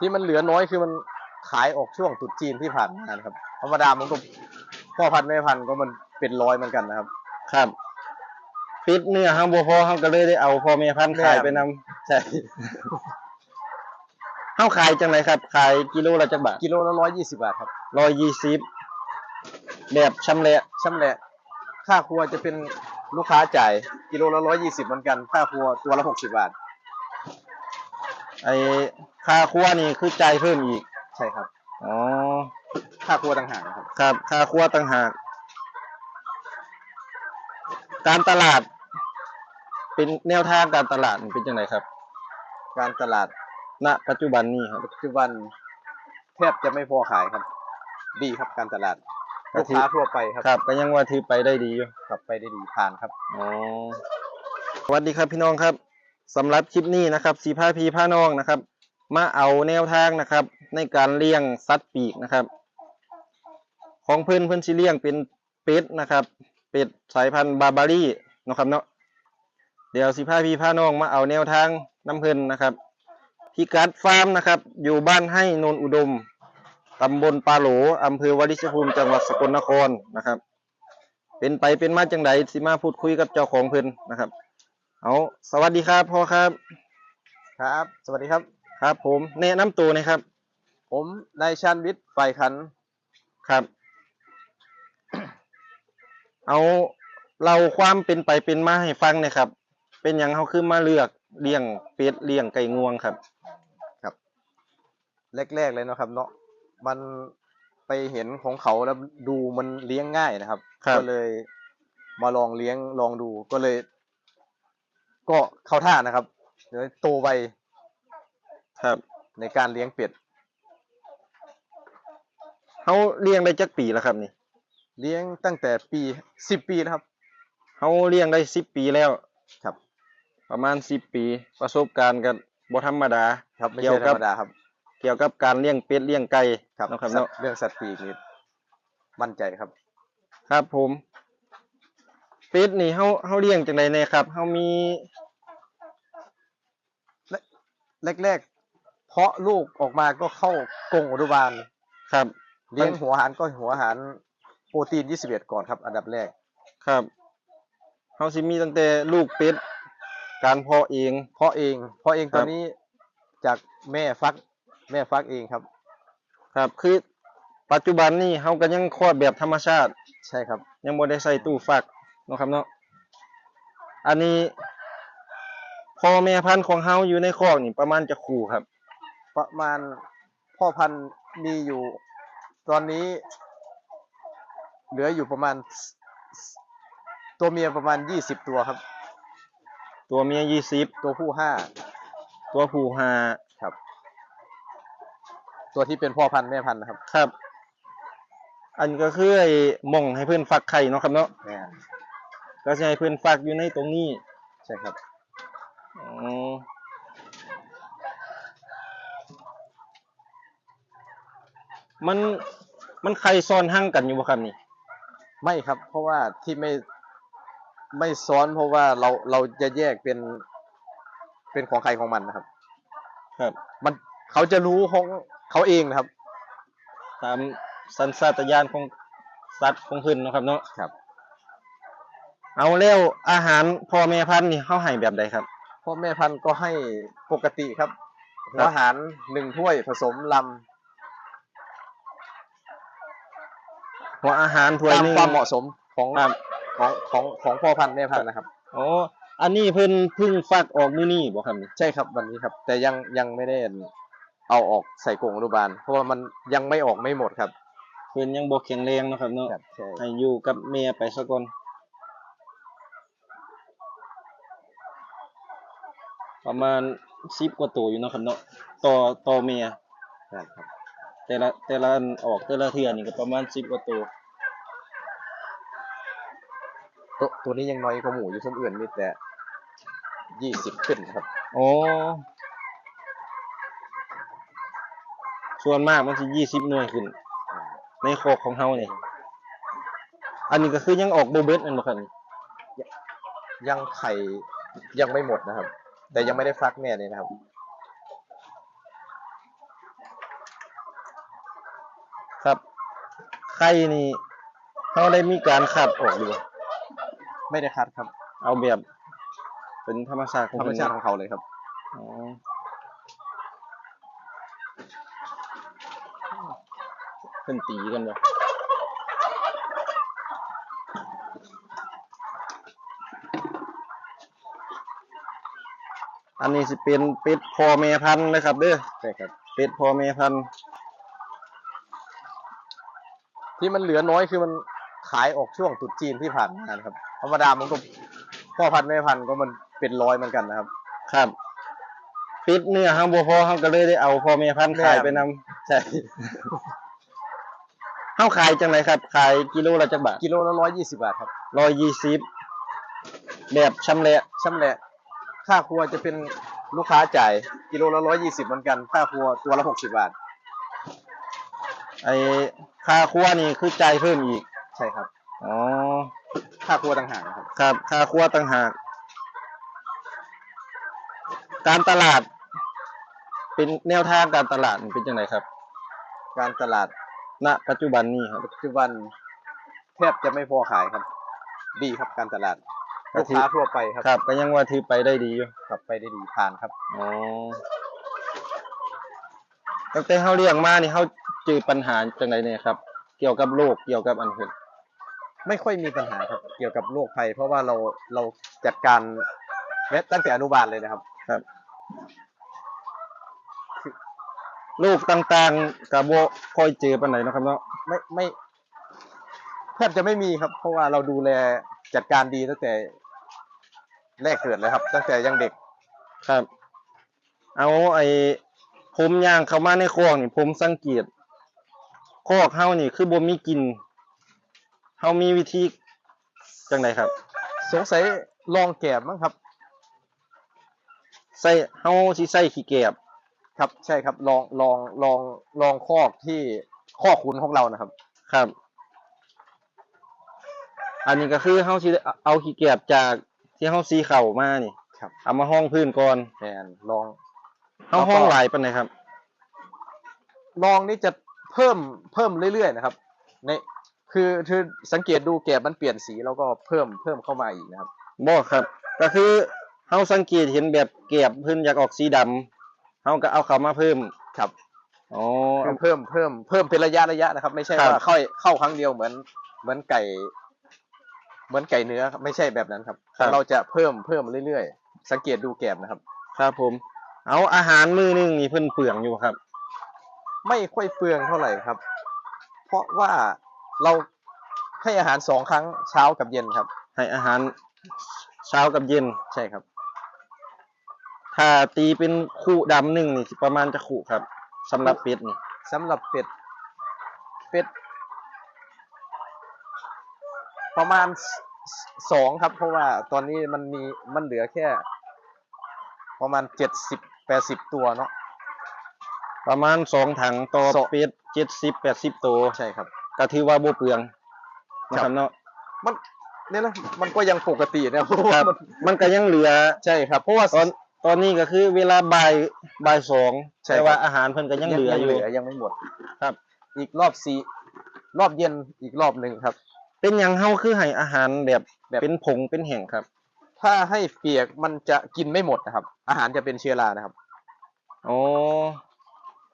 ที่มันเหลือน้อยคือมันขายออกช่วงตรุษจีนที่ผ่านมานะครับ ธรรมดามันก็พ่อพันธุ์แม่พันธุ์ก็มันเป็นร้อยเหมือนกันนะครับ ครับปิดเนื้อห้างบ่พอเฮาก็เลยได้เอาพ่อแม่พันธุ์ขายไปนำใช่เฮาขายจังไดครับ ขายกิโลละจักบาทกิโลละร้อยยี่สิบาทครับ120แบบชำแหละช่ำแหละ ค่าครัวจะเป็นลูกค้าจ่ายกิโลละร้อยยี่สิบเหมือนกัน ค่าครัวตัวละหกสิบาท ไอ้ค่าครัวนี่คือจ่ายเพิ่มอีก ใช่ครับ อ๋อ ค่าครัวต่างหากนะครับ ครับ ค่าครัวต่างหาก การตลาด เป็นแนวทางการตลาดมันเป็นจังไดครับ การตลาดณปัจจุบันนี้ครับ ปัจจุบันแทบจะไม่พอขายครับ ดีครับการตลาดก็ลูกถือ ค้าทั่วไปครับครับก็ยังว่าถือไปได้ดีอยู่ กลับไปได้ดีผ่านครับ อ๋อสวัสดีครับพี่น้องครับ สำหรับคลิปนี้นะครับสีผ้าพีผ้านองนะครับ มาเอาแนวทางนะครับ ในการเลี้ยงสัตว์ปีกนะครับ ของเพื่อนเพื่อนสิเลี้ยงเป็นเป็ดนะครับ เป็ดสายพันธุ์บาบารี่นะครับเนาะเดี๋ยวสีผ้าพีผ้านองมาเอาแนวทางน้ำเพิ่อนนะครับพิกัดฟาร์มนะครับ อยู่บ้านให้นนอุดมตำบลปาโหลอำเภอวาริชภูมิจังหวัดสกลนครนะครับ เป็นไปเป็นมาจังไดสิมาพูดคุยกับเจ้าของเพิ่อนนะครับ เอาสวัสดีครับพ่อครับ ครับ สวัสดีครับ ครับ ผมแนะนำตัวหนะครับ ผมนายชาญวิทย์ฝ่ายขัน ครับ เอาเราความเป็นไปเป็นมาให้ฟังหนะครับ เป็นหยังเขาคือมาเลือกเลี้ยงเป็ดเลี้ยงไก่งวงครับ แรก ๆ เลยเนาะครับ เนาะมันไปเห็นของเขาแล้วดูมันเลี้ยงง่ายนะครับ ครับ ก็เลยมาลองเลี้ยงลองดูก็เลย ก็เข้าท่านะครับ เดี๋ยวโตไวครับ ในการเลี้ยงเป็ดเขาเลี้ยงได้จักปีแล้วครับนี่เลี้ยงตั้งแต่ปีสิบปีนะครับเขาเลี้ยงได้สิบปีแล้วครับ ประมาณสิบปี ประสบการณ์กันบ่ธรรมดาครับไม่เกี่ยใช่วธกัรบรมดาครับ เกี่ยวกับการเลี้ยงเป็ดเลี้ยงไก่ครับเนาะครับสัตเนาะว์เรื่องสัตว์ปีกนี่มั่นใจครับ ครับผมเป็ดนี่เฮาเฮาเลี้ยงจังไดแน่ครับเฮามี แรกๆ เพาะลูกออกมาก็เข้ากรงอนุบาลครับเลี้ยงหัวอาหารก็หัวอาหารโปรตีน 21 ก่อนครับ อันดับแรกครับเฮาสิมีตั้งแต่ลูกเป็ดการเพาะเองเพาะเองเพาะเองครัตอบนนี้จากแม่ฟัก แม่ฟักเองครับ ครับคือปัจจุบันนี่เฮาก็ยังคลอดแบบธรรมชาติ ใช่ครับ ยังบ่ได้ใส่ตู้ฟักเนาะครับเนาะอันนี้ พ่อแม่พันธุ์ของเฮาอยู่ในคอกนี่ประมาณจะคู่ครับ ประมาณพ่อพันธุ์มีอยู่ ตอนนี้ เหลืออยู่ประมาณ ตัวเมียประมาณ20ตัวครับ ตัวเมียยี่สิบตัวผู้ห้าตัวผู้ห้าครับ ตัวที่เป็นพ่อพันธุ์แม่พันธุ์นะครับครับ อันก็คือไอ้หม่องให้เพิ่นฟักไข่เนาะครับเนาะแม่ก็จะให้เพื่อนฝากอยู่ในตรงนี้ ใช่ครับ อ๋อ มันมันใครซ้อนหั่งกันอยู่บ่ครับนี่ ไม่ครับ เพราะว่าที่ไม่ไม่ซ้อนเพราะว่าเราเราจะแยกเป็น เป็นของใครของมันนะครับ ครับ มันเขาจะรู้ของเขาเองนะครับ ตามสัญชาตญาณของสัตว์ของเพิ่นเนาะครับเนาะครับ เอาแล้วอาหารพ่อแม่พันธุ์นี่เฮาให้แบบใดครับ พ่อแม่พันธุ์ก็ให้ปกติครับ ครับหัวอาหารหนึ่งถ้วยผสมล หัวอาหารำถ้วยตามหนึง ความเหมาะสมของครับ ของของของพ่อพันธุ์แม่พันธุ์นะครับ อ๋ออันนี้เพิ่นเพิ่งฟักออกมื้อนี้บ่ครับนี่ใช่ครับวันนี้ครับ แต่ยังยังไม่ได้เอาออกใส่กรงอนุบาล เพราะว่ามันยังไม่ออกไม่หมดครับเพิ่นยังบ่แข็งแรงเนาะครับเนาะ ครับใช่ให้อยู่กับแม่ไปซะก่อนประมาณ10กว่าตัวอยู่เนาะครับเนาะต่อต่อเมีย ครับ แต่ละแต่ละอันออกแต่ละเทื่อนี่ก็ประมาณ10กว่าตัวตัวตัวนี้ยังน้อยกว่าหมูอยู่ส้มอื่นมีแต่ยี่สิบขึ้นครับอ๋อส่วนมากมันสิ20หน่วยขึ้น ในคอกของเฮานี่อันนี้ก็คือยังออกบ่เบิดแม่นบ่ครับนี่ยังไข่ยังไม่หมดนะครับ แต่ยังไม่ได้ฟักแม่เลยนะครับ ไข่นี่เขาได้มีการขัดออกหรือเปล่าไม่ได้คัดครับ เอาแบบ เป็นธรรมชาติของธรรมเพิ่นชาติของเขาเลยครับอ๋อเพิ่นตีกันบ่อันนี้สิเป็นเป็ดพ่อแม่พันธุ์นะครับเด้อใช่ครับ เป็ดพ่อแม่พันธุ์ ที่มันเหลือน้อยคือมันขายออกช่วงตรุษจีนที่ผ่านมานะครับ ธรรมดามันก็พ่อพันธุ์แม่พันธุ์ก็มันเป็นร้อยเหมือนกันนะครับ ครับเป็ดเนื้อห้างบ่พอห้างก็เลยได้เอาพ่อแม่พันธุ์ขายไปนำใช่ห้างขายจังไรครับ ขายกิโลละจักบาทกิโลละร้อยยี่สิบาทครับร้อยยี่สิบแบบชำแหละช่ำแหละ ค่าครัวจะเป็นลูกค้าจ่ายกิโลละร้อยยี่สิบเหมือนกัน ค่าครัวตัวละหกสิบาทไอ้ ค่าครัวนี่คือจ่ายเพิ่มอีก ใช่ครับ อ๋อ ค่าครัวต่างหากนะครับ ครับ ค่าครัวต่างหาก การตลาด เป็นแนวทางการตลาดมันเป็นจังไงครับ การตลาดณปัจจุบันนี้ครับ ปัจจุบันแทบจะไม่พอขายครับ ดีครับการตลาดก็ลูกถือ ค้าทั่วไปครับครับ ก็ยังว่าถือไปได้ดีอยู่ กลับไปได้ดีผ่านครับ อ๋อตั้งแต่เฮาเลี้ยงมานี่เฮา เจอปัญหาจังไดเนี่ยครับ เกี่ยวกับโรคเกี่ยวกับอันเพิ่นไม่ค่อยมีปัญหาครับ เกี่ยวกับโรคภัย เพราะว่าเราเราจัดการแม้ตั้งแต่อนุบาลเลยนะครับครับโรคต่างๆก็บ่ค่อยเจอปานใดเนาะครับเนาะไม่ไม่แทบจะไม่มีครับ เพราะว่าเราดูแลจัดการดีตั้งแต่แรกเกิดเลยครับ ตั้งแต่ยังเด็กครับ เอาไอ้ผมย่างเข้ามาในคอกนี่ผมสังเกต คอกเฮานี่คือบ่มีกลิ่นเฮามีวิธีจังไดครับ สงสัยลองแกบมั้งครับ ใส่เฮาสิใส่ขี้แกบครับ ใช่ครับ ลองลองลองลองคอกที่คอกขุนของเรานะครับ ครับ อันนี้ก็คือเฮาสิเอาขี้แกบจากที่เฮาซีเข่ามานี่ครับ เอามาห้องพื้นก่อนแมนลองเฮาแล้วก็ห้องหลายปานใดครับ ลองนี่จะ เพิ่มเพิ่มเรื่อยๆนะครับ ในคือคือสังเกตดูแกบมันเปลี่ยนสีแล้วก็เพิ่มเพิ่มเข้ามาอีกนะครับบ่ครับ ก็คือเฮาสังเกตเห็นแบบแกบเพิ่นอยากออกสีดำเฮาก็เอาเข้ามาเพิ่มครับ อ๋อ คือเพิ่มเพิ่มเพิ่มเป็นระยะระยะนะครับ ไม่ใช่ครับ ว่าเข้าเข้าครั้งเดียวเหมือนเหมือนไก่ เหมือนไก่เนื้อครับไม่ใช่แบบนั้นครับเราจะเพิ่มเพิ่มเรื่อยๆ สังเกตดูแกบนะครับ ครับผม เอาอาหารมื้อหนึงนี่เพิ่นเปลืองอยู่ครับ ไม่ค่อยเปลืองเท่าไหร่ครับ เพราะว่าเราให้อาหารสองครั้งเช้ากับเย็นครับ ให้อาหารเช้ากับเย็นใช่ครับ ถ้าตีเป็นคู่ดำหนึ่งนี่สิประมาณจะคู่ครับสำหรับเป็ดนี่สำหรับเป็ดเป็ดประมาณสสองครับ เพราะว่าตอนนี้มันมีมันเหลือแค่ ประมาณเจ็ดสิบแปดสิบตัวเนาะ ประมาณสองถังต่อสอง เป็ดเจ็ดสิบแปดสิบตัวใช่ครับ ก็ถือว่าบ่เปลืองนะคครัรับ บเนาะ มันเนี่ยนะมันก็ยังปกตินะเพราะคว่ารับ มันมันก็ยังเหลือ ใช่ครับ เพราะว่า ตอนตอนนี้ก็คือเวลาบ่ายบ่ายสองใช่แต่ว่าครับอาหารเพิ่นก็ยังเหลืออยู่ ยังไม่หมดครับ อีกรอบสี่รอบเย็นอีกรอบหนึ่งครับ เป็นหยังเฮาคือให้อาหารแบบแบบ เป็นผงเป็นแห้งครับถ้าให้เปียกมันจะกินไม่หมดนะครับ อาหารจะเป็นเชื้อรานะครับ อ๋อ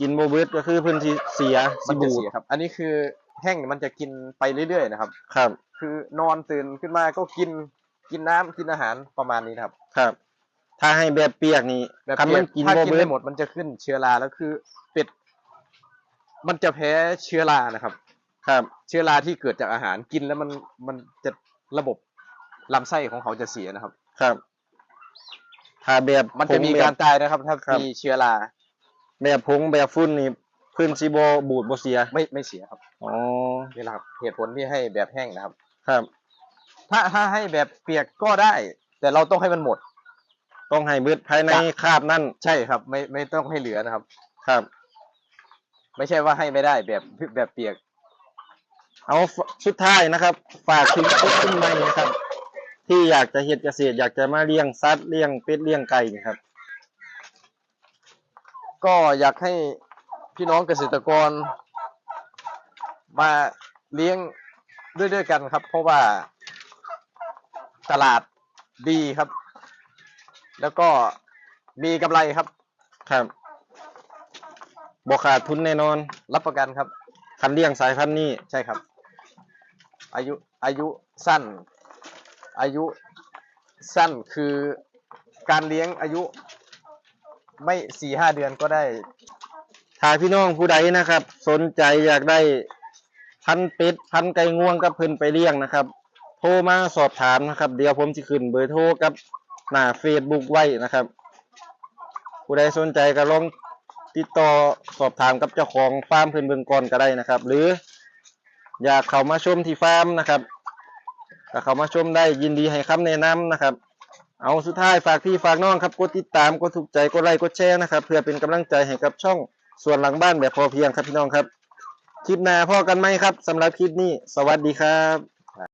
กินบ่เบิดก็คือเพิ่นสิเสียมัสินจะบูดเสียครับ อันนี้คือแห้งมันจะกินไปเรื่อยๆนะครับ ครับ คือนอนตื่นขึ้นมาก็กินกินน้ำกินอาหารประมาณนี้นะครับครับ ถ้าให้แบบเปียกนี่แบบคันเปีมัยนกกินถ้าบ่กินเบิดไม่หมดมันจะขึ้นเชื้อราแล้วคือเป็ด มันจะแพ้เชื้อรานะครับ ครับ เชื้อราที่เกิดจากอาหารกินแล้วมันมันจะระบบลำไส้ของเขาจะเสียนะครับ ครับ ถ้าแบบมันจะมีผงแบบ การตายนะครับ ถ้าครับ มีเชื้อรา แบบผงแบบฟุ้นนี่เพื้นสิบ่บูดบ่เสียไม่ไม่เสียครับอ๋อนี่แหละครับเหตุผลที่ให้แบบแห้งนะครับ ครับ ถ้าถ้าให้แบบเปียกก็ได้ แต่เราต้องให้มันหมด ต้องให้เบิดภายในจ้ะคาบนั่นใช่ครับ ไม่ไม่ต้องให้เหลือนะครับ ครับ ไม่ใช่ว่าให้ไม่ได้แบบแบบเปียก เอาฝสุดท้ายนะครับ ฝากถึงคนรุ่นใหม่นะครับ ที่อยากจะเฮ็ดเกษตรอยากจะมาเลี้ยงสัตว์เลี้ยงเป็ดเลี้ยงไก่นี่ครับ ก็อยากให้พี่น้องเกษตรกร มาเลี้ยงด้วยด้วยกันครับ เพราะว่าตลาดดีครับ แล้วก็มีกำไรครับ ครับบ่ขาดทุนแน่นอน รับประกันครับ คันเลี้ยงสายพันธุ์นี้ใช่ครับ อายุอายุสั้น อายุสั้นคือการเลี้ยงอายุ ไม่สี่ห้าเดือนก็ได้ ถ้าพี่น้องผู้ใดนะครับ สนใจอยากได้พันเป็ดพันไก่งวงกับเพิ่นไปเลี้ยงนะครับ โทรมาสอบถามนะครับ เดี๋ยวผมสิขึ้นเบอร์โทรกับหน้า Facebook ไว้นะครับ ผู้ใดสนใจก็ลองติดต่อสอบถามกับเจ้าของฟาร์มเพิ่นเบิ่งก่อนก็ได้นะครับ หรืออยากเข้ามาชมที่ฟาร์มนะครับก็เข้ามาชมได้ยินดีให้คำแนะนำนะครับ เอาสุดท้ายฝากพี่ฝากน้องครับกดติดตามกดถูกใจกดไลค์กดแชร์นะครับ เพื่อเป็นกำลังใจให้กับช่องส่วนหลังบ้านแบบพอเพียงครับพี่น้องครับ คลิปหน้าพ่อกันไหมครับสำหรับคลิปนี้ สวัสดีครับ